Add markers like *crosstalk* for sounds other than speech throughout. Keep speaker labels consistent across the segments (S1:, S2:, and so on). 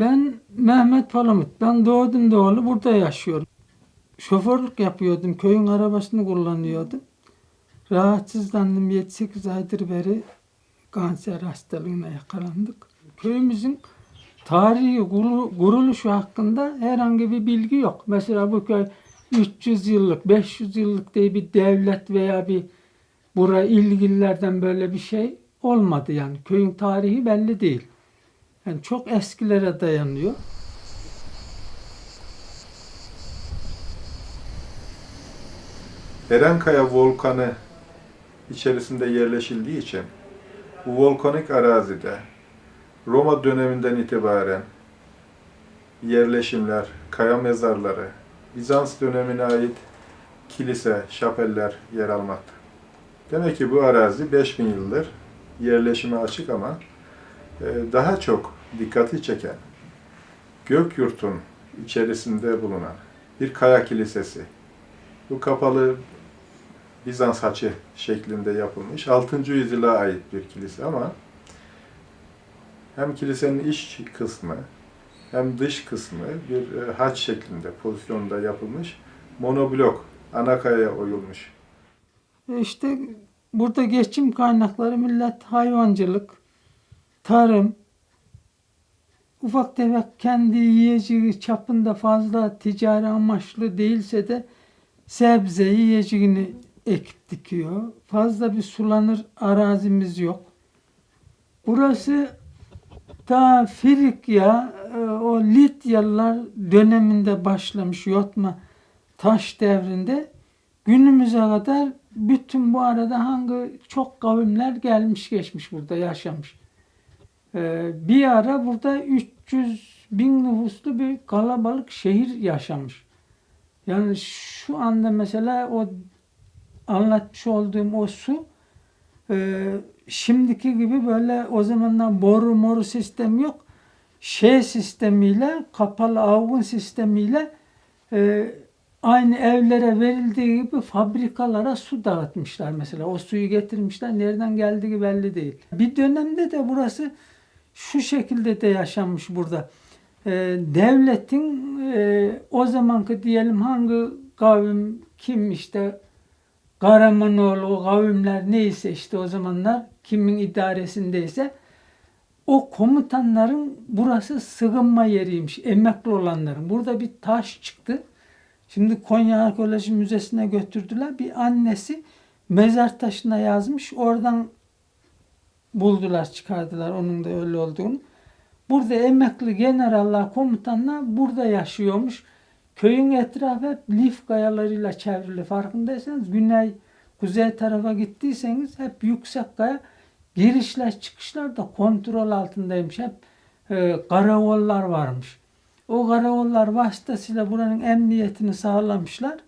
S1: Ben Mehmet Palamut. Ben doğdum doğalı burada yaşıyorum. Şoförlük yapıyordum. Köyün arabasını kullanıyordum. Rahatsızlandım. 7-8 aydır beri kanser hastalığına yakalandık. Köyümüzün tarihi kuru- kuruluşu hakkında herhangi bir bilgi yok. Mesela bu köy 300 yıllık, 500 yıllık diye bir devlet veya bir bura ilgililerden böyle bir şey olmadı yani. Köyün tarihi belli değil. Yani çok eskilere dayanıyor.
S2: Erenkaya volkanı içerisinde yerleşildiği için bu volkanik arazide Roma döneminden itibaren yerleşimler, kaya mezarları, Bizans dönemine ait kilise, şapeller yer almakta. Demek ki bu arazi 5000 yıldır yerleşime açık ama daha çok dikkati çeken Gökyurt'un içerisinde bulunan bir kaya kilisesi. Bu kapalı Bizans haçı şeklinde yapılmış. 6. yüzyıla ait bir kilise ama hem kilisenin iç kısmı hem dış kısmı bir e, haç şeklinde pozisyonda yapılmış. Monoblok, ana kayaya oyulmuş.
S1: E İşte burada geçim kaynakları millet hayvancılık, tarım, ufak tefek kendi yiyeceği çapında fazla ticari amaçlı değilse de sebze yiyeceğini ekip dikiyor. Fazla bir sulanır arazimiz yok. Burası ta Frikya, e, o Lidyalılar döneminde başlamış yotma taş devrinde günümüze kadar bütün bu arada hangi çok kavimler gelmiş geçmiş burada yaşamış. Ee, bir ara burada 300 bin nüfuslu bir kalabalık şehir yaşamış. Yani şu anda mesela o anlatmış olduğum o su e, şimdiki gibi böyle o zamanlar boru moru sistemi yok. Şey sistemiyle kapalı avgun sistemiyle e, aynı evlere verildiği gibi fabrikalara su dağıtmışlar mesela. O suyu getirmişler. Nereden geldiği belli değil. Bir dönemde de burası şu şekilde de yaşanmış burada. Ee, devletin e, o zamanki diyelim hangi kavim kim işte Karamanoğlu o kavimler neyse işte o zamanlar kimin idaresindeyse o komutanların burası sığınma yeriymiş. Emekli olanların. Burada bir taş çıktı. Şimdi Konya Arkeoloji Müzesi'ne götürdüler. Bir annesi mezar taşına yazmış. Oradan buldular, çıkardılar onun da öyle olduğunu. Burada emekli generaller, komutanlar burada yaşıyormuş. Köyün etrafı hep lif kayalarıyla çevrili. Farkındaysanız güney, kuzey tarafa gittiyseniz hep yüksek kaya. Girişler çıkışlar da kontrol altındaymış. Hep e, karakollar varmış. O karakollar vasıtasıyla buranın emniyetini sağlamışlar.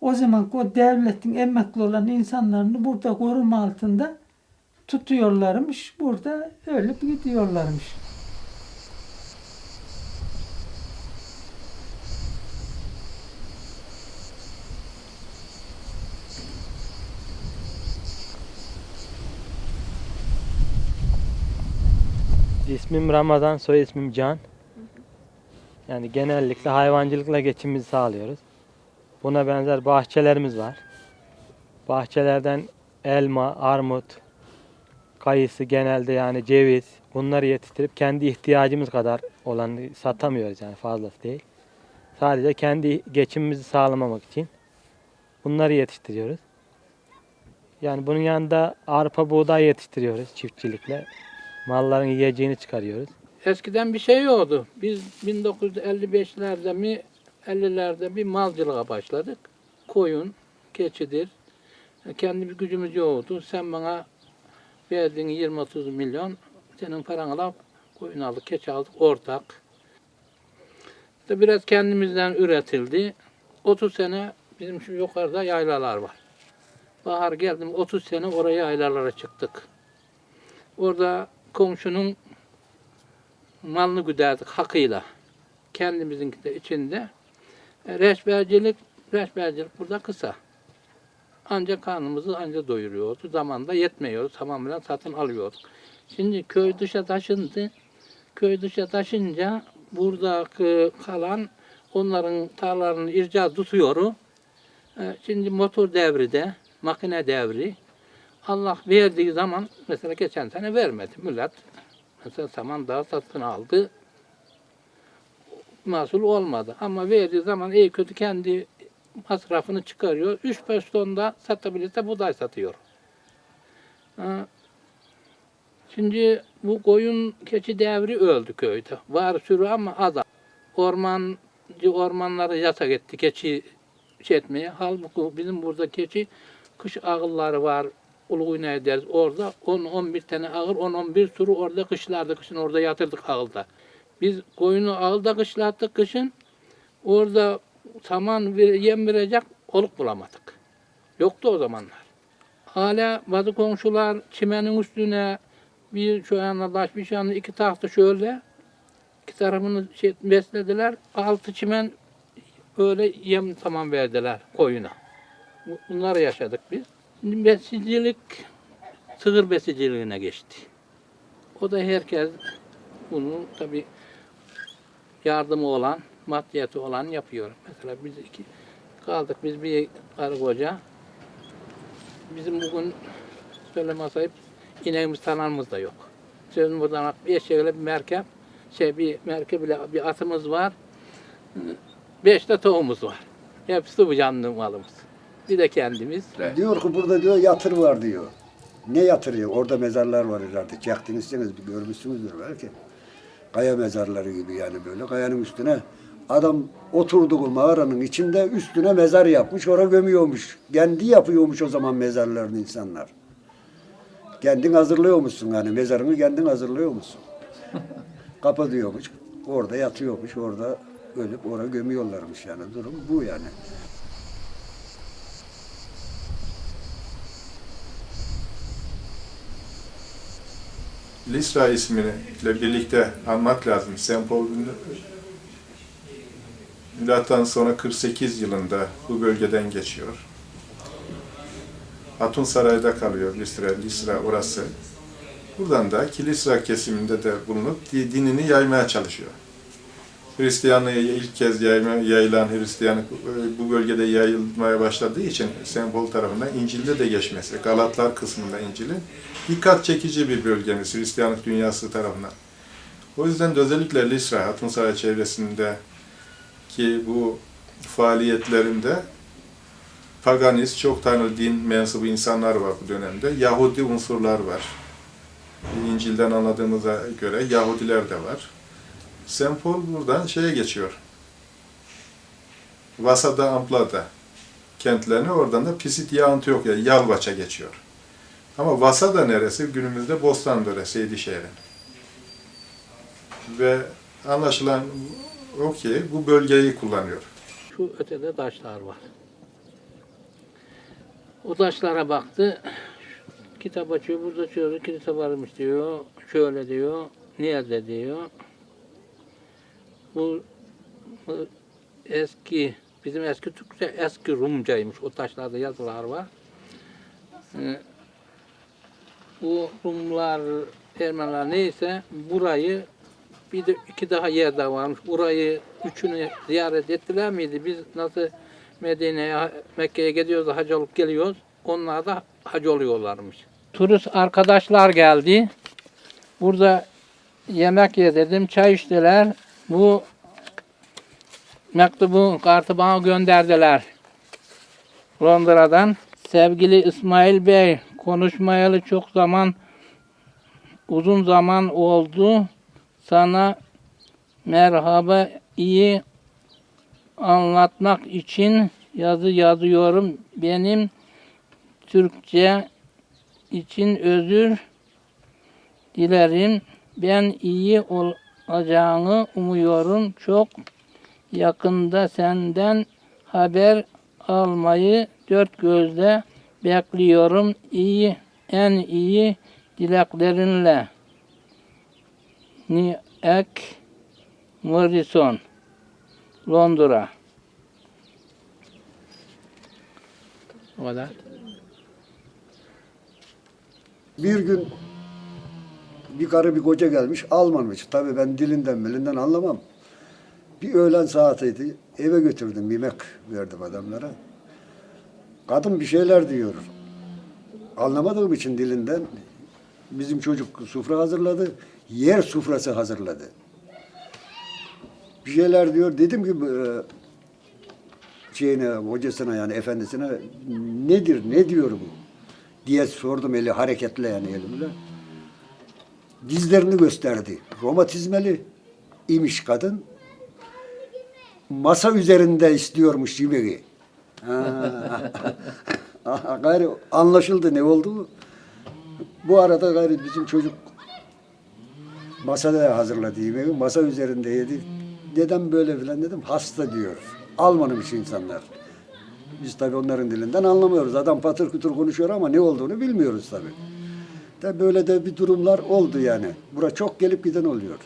S1: O zaman o devletin emekli olan insanlarını burada koruma altında tutuyorlarmış. Burada ölüp gidiyorlarmış.
S3: İsmim Ramazan, soy ismim Can. Yani genellikle hayvancılıkla geçimimizi sağlıyoruz. Buna benzer bahçelerimiz var. Bahçelerden elma, armut, kayısı genelde yani ceviz bunları yetiştirip kendi ihtiyacımız kadar olanı satamıyoruz yani fazlası değil. Sadece kendi geçimimizi sağlamamak için bunları yetiştiriyoruz. Yani bunun yanında arpa buğday yetiştiriyoruz çiftçilikle. Malların yiyeceğini çıkarıyoruz.
S4: Eskiden bir şey yoktu. Biz 1955'lerde mi 50'lerde bir malcılığa başladık. Koyun, keçidir. Kendi bir gücümüz yoktu. Sen bana verdiğin 20-30 milyon senin paranla koyun aldık, keçi aldık ortak. İşte biraz kendimizden üretildi. 30 sene bizim şu yukarıda yaylalar var. Bahar geldim 30 sene oraya yaylalara çıktık. Orada komşunun malını güderdik hakıyla. Kendimizin de içinde. E, Reçbercilik, reçbercilik burada kısa. Ancak karnımızı ancak doyuruyordu. Zamanında yetmiyordu. Tamamen satın alıyorduk. Şimdi köy dışa taşındı. köy dışa taşınca buradaki kalan onların tarlalarını irca tutuyor. E, Şimdi motor devri de, makine devri. Allah verdiği zaman mesela geçen sene vermedi millet. Mesela saman daha satın aldı. Mahsul olmadı. Ama verdiği zaman iyi kötü kendi masrafını çıkarıyor. 3-5 tonda satabilirse buğday satıyor. Şimdi bu koyun keçi devri öldü köyde. Var sürü ama az. Ormancı ormanları yasak etti keçi şey etmeye. Halbuki bizim burada keçi kış ağılları var. Ulu ne deriz orada 10-11 tane ağır 10-11 sürü orada kışlarda kışın orada yatırdık ağılda. Biz koyunu ağılda kışlattık kışın. Orada saman yem verecek oluk bulamadık. Yoktu o zamanlar. Hala bazı komşular çimenin üstüne bir şu yana taş bir şu yana iki tahta şöyle iki tarafını şey beslediler. Altı çimen öyle yem tamam verdiler koyuna. Bu- Bunları yaşadık biz. Şimdi besicilik sığır besiciliğine geçti. O da herkes bunu tabi yardımı olan, maddiyatı olan yapıyor. Mesela biz iki kaldık biz bir karı koca. Bizim bugün söyleme sahip ineğimiz tananımız da yok. Sözüm buradan bir şöyle bir merkep, şey bir merkep bile bir atımız var. Beş de tavuğumuz var. Hepsi bu canlı malımız. Bir de kendimiz.
S5: Diyor ki burada diyor yatır var diyor. Ne yatırıyor? Orada mezarlar var herhalde. Bir görmüşsünüzdür belki. Kaya mezarları gibi yani böyle. Kayanın üstüne adam oturduğu mağaranın içinde üstüne mezar yapmış. Oraya gömüyormuş. Kendi yapıyormuş o zaman mezarlarını insanlar. Kendin hazırlıyormuşsun yani mezarını kendin hazırlıyormuşsun. *laughs* Kapatıyormuş. Orada yatıyormuş. Orada ölüp oraya gömüyorlarmış yani. Durum bu yani.
S2: Lisra ismiyle birlikte anmak lazım. Sempol Milattan sonra 48 yılında bu bölgeden geçiyor. Hatun Saray'da kalıyor Lisra, Lisra orası. Buradan da Kilisra kesiminde de bulunup di- dinini yaymaya çalışıyor. Hristiyanlığı ilk kez yayma, yayılan Hristiyanlık bu bölgede yayılmaya başladığı için Sempol tarafından İncil'de de geçmesi, Galatlar kısmında İncil'in dikkat çekici bir bölgemiz Hristiyanlık dünyası tarafından. O yüzden de özellikle Lisra, Hatунsaray çevresinde ki bu faaliyetlerinde paganist, çok tanrı din mensubu insanlar var bu dönemde. Yahudi unsurlar var. İncil'den anladığımıza göre Yahudiler de var. Sempol buradan şeye geçiyor. Vasada Amplada kentlerine oradan da Pisidya Antiyokya, Yalvaç'a geçiyor. Ama Vasada neresi? Günümüzde Bostanböre, Seydişehir'in. Ve anlaşılan o ki bu bölgeyi kullanıyor.
S4: Şu ötede taşlar var. O taşlara baktı. Kitap açıyor, burada şöyle kilise varmış diyor. Şöyle diyor. Nerede diyor. Bu, bu eski, bizim eski Türkçe eski Rumcaymış. O taşlarda yazılar var. Ee, bu Rumlar, Ermeniler neyse burayı bir de iki daha yer daha varmış. Burayı üçünü ziyaret ettiler miydi? Biz nasıl Medine'ye, Mekke'ye gidiyoruz da olup geliyoruz. Onlar da hacı oluyorlarmış. Turist arkadaşlar geldi. Burada yemek yedirdim, çay içtiler. Bu mektubu, kartı bana gönderdiler. Londra'dan. Sevgili İsmail Bey, konuşmayalı çok zaman, uzun zaman oldu. Sana merhaba iyi anlatmak için yazı yazıyorum. Benim Türkçe için özür dilerim. Ben iyi olacağını umuyorum. Çok yakında senden haber almayı dört gözle bekliyorum. İyi, en iyi dileklerinle. Nick Morrison, Londra. O kadar.
S5: Bir gün Bir karı bir koca gelmiş Almanmış. Tabii ben dilinden milinden anlamam. Bir öğlen saatiydi. Eve götürdüm yemek verdim adamlara. Kadın bir şeyler diyor. Anlamadığım için dilinden bizim çocuk sufra hazırladı. Yer sufrası hazırladı. Bir şeyler diyor. Dedim ki e, şeyine, hocasına yani efendisine nedir, ne diyor bu? diye sordum eli hareketle yani elimle. Dizlerini gösterdi. Romatizmeli imiş kadın. Masa üzerinde istiyormuş yemeği. *laughs* Gayri anlaşıldı ne oldu? Bu arada gayri bizim çocuk masada hazırladı yemeği. Masa üzerinde yedi. Neden böyle filan dedim. Hasta diyor. Almanmış insanlar. Biz tabii onların dilinden anlamıyoruz. Adam patır kütür konuşuyor ama ne olduğunu bilmiyoruz tabii. De böyle de bir durumlar oldu yani. Bura çok gelip giden oluyor.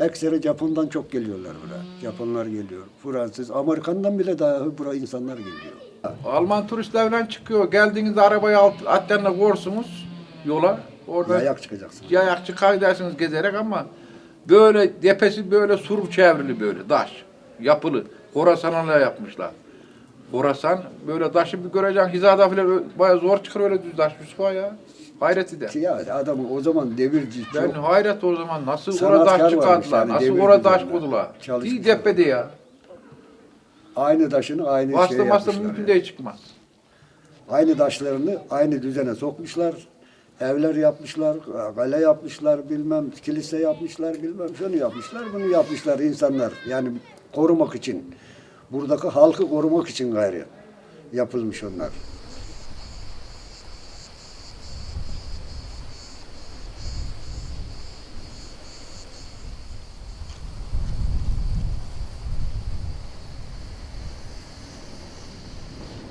S5: Ekseri Japon'dan çok geliyorlar buraya. Japonlar geliyor. Fransız, Amerikan'dan bile daha buraya insanlar geliyor.
S6: Alman turistlerden çıkıyor. Geldiğinizde arabayı alt, atlarına korsunuz yola. Orada
S5: Yayak çıkacaksın.
S6: yayak çıkarsınız gezerek ama böyle depesi böyle sur çevrili böyle taş yapılı. Horasan'la yapmışlar. Horasan böyle taşı bir göreceksin hizada falan bayağı zor çıkar öyle düz taş Yusuf'a ya. Hayreti de.
S5: Ya adamı o zaman devirci
S6: Ben
S5: çok.
S6: hayret o zaman nasıl orada taş
S5: varmış
S6: çıkarttılar,
S5: yani,
S6: nasıl orada taş koydular. İyi tepede ya.
S5: Aynı taşını aynı şey
S6: Bastı bastı
S5: yapmışlar.
S6: mümkün
S5: yani.
S6: değil çıkmaz.
S5: Aynı taşlarını aynı düzene sokmuşlar. Evler yapmışlar, kale yapmışlar, bilmem kilise yapmışlar, bilmem şunu yapmışlar, bunu yapmışlar insanlar. Yani korumak için. Buradaki halkı korumak için gayrı yapılmış onlar.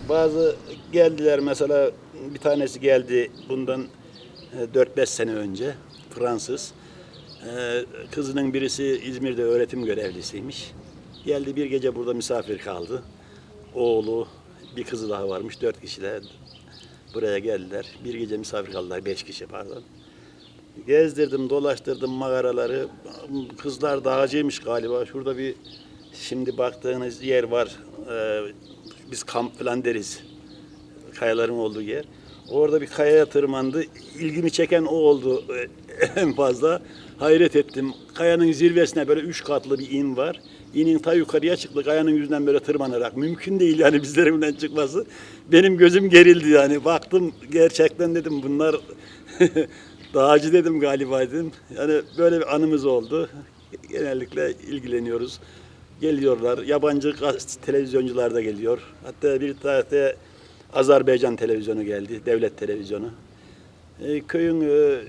S7: Bazı geldiler mesela bir tanesi geldi bundan 4-5 sene önce Fransız. E, Kızının birisi İzmir'de öğretim görevlisiymiş. Geldi bir gece burada misafir kaldı. Oğlu bir kızı daha varmış. Dört kişiler buraya geldiler. Bir gece misafir kaldılar. Beş kişi pardon. Gezdirdim, dolaştırdım mağaraları. Kızlar dağcıymış galiba. Şurada bir şimdi baktığınız yer var. Ee, biz kamp falan deriz. Kayaların olduğu yer. Orada bir kayaya tırmandı. İlgimi çeken o oldu *laughs* en fazla. Hayret ettim. Kayanın zirvesine böyle üç katlı bir in var. İnin ta yukarıya çıktı. Kayanın yüzünden böyle tırmanarak. Mümkün değil yani bizlerimden çıkması. Benim gözüm gerildi yani. Baktım gerçekten dedim bunlar *laughs* dağcı dedim galiba dedim. Yani böyle bir anımız oldu. Genellikle ilgileniyoruz. Geliyorlar. Yabancı televizyoncular da geliyor. Hatta bir tarihte Azerbaycan televizyonu geldi, devlet televizyonu. E, köyün e,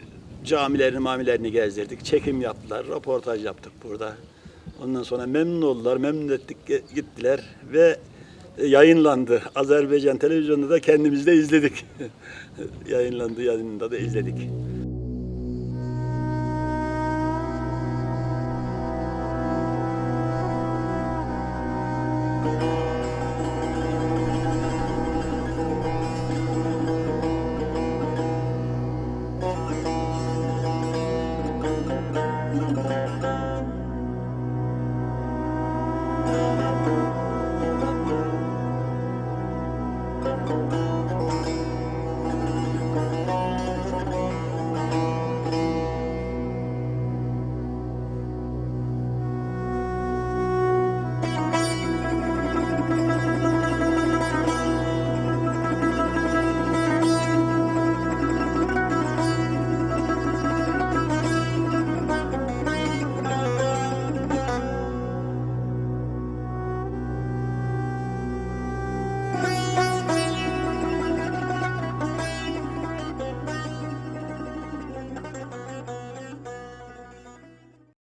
S7: camilerini, mamilerini gezdirdik. Çekim yaptılar, röportaj yaptık burada. Ondan sonra memnun oldular, memnun ettik gittiler ve e, yayınlandı. Azerbaycan televizyonunda da kendimiz de izledik. *laughs* yayınlandı, yayında da izledik. Müzik